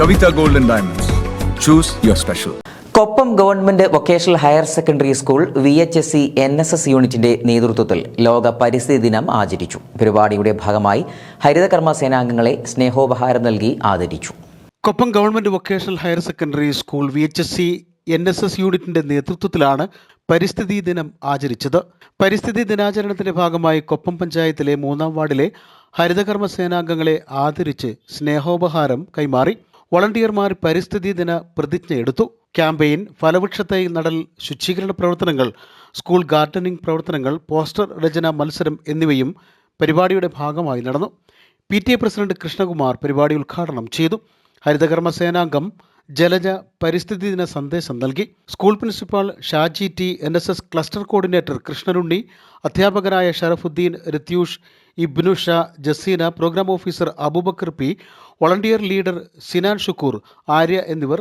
Kavita golden diamonds. Choose your special special. Koppam government vocational higher secondary school V H S S N S S യൂണിറ്റിന്റെ നേതൃത്വത്തിൽ ലോക പരിസ്ഥിതി ദിനം ആചരിച്ചു. പരിപാടിയുടെ ഭാഗമായി ഹരിതകർമ്മ സേനാംഗങ്ങളെ സ്നേഹോപഹാരം നൽകി ആദരിച്ചു. Koppam government vocational higher secondary school V H S S N S S യൂണിറ്റിന്റെ നേതൃത്വത്തിലാണ് പരിസ്ഥിതി ദിനം ആചരിച്ചത്. പരിസ്ഥിതി ദിനാചരണത്തിന്റെ ഭാഗമായി കൊപ്പം പഞ്ചായത്തിലെ മൂന്നാം വാർഡിലെ ഹരിതകർമ്മ സേനാംഗങ്ങളെ ആദരിച്ച് സ്നേഹോപഹാരം കൈമാറി. വളണ്ടിയർമാർ പരിസ്ഥിതി ദിന പ്രതിജ്ഞ എടുത്തു. ക്യാമ്പയിൻ ഫലവൃക്ഷത്തൈ നടൽ ശുചീകരണ പ്രവർത്തനങ്ങൾ സ്കൂൾ ഗാർഡനിംഗ് പ്രവർത്തനങ്ങൾ പോസ്റ്റർ രചന മത്സരം എന്നിവയും പരിപാടിയുടെ ഭാഗമായി നടന്നു. P T A president Krishnakumar പരിപാടി ഉദ്ഘാടനം ചെയ്തു. ഹരിതകർമ്മ സേനാംഗം ജലജ പരിസ്ഥിതി ദിന സന്ദേശം നൽകി. School principal Shaji T N S S cluster coordinator Krishnanunni അധ്യാപകരായ Sharafuddin Rathyush Ibnu Shah Jaseena programme officer Aboobacker P volunteer leader Sinan Shukkoor Arya എന്നിവർ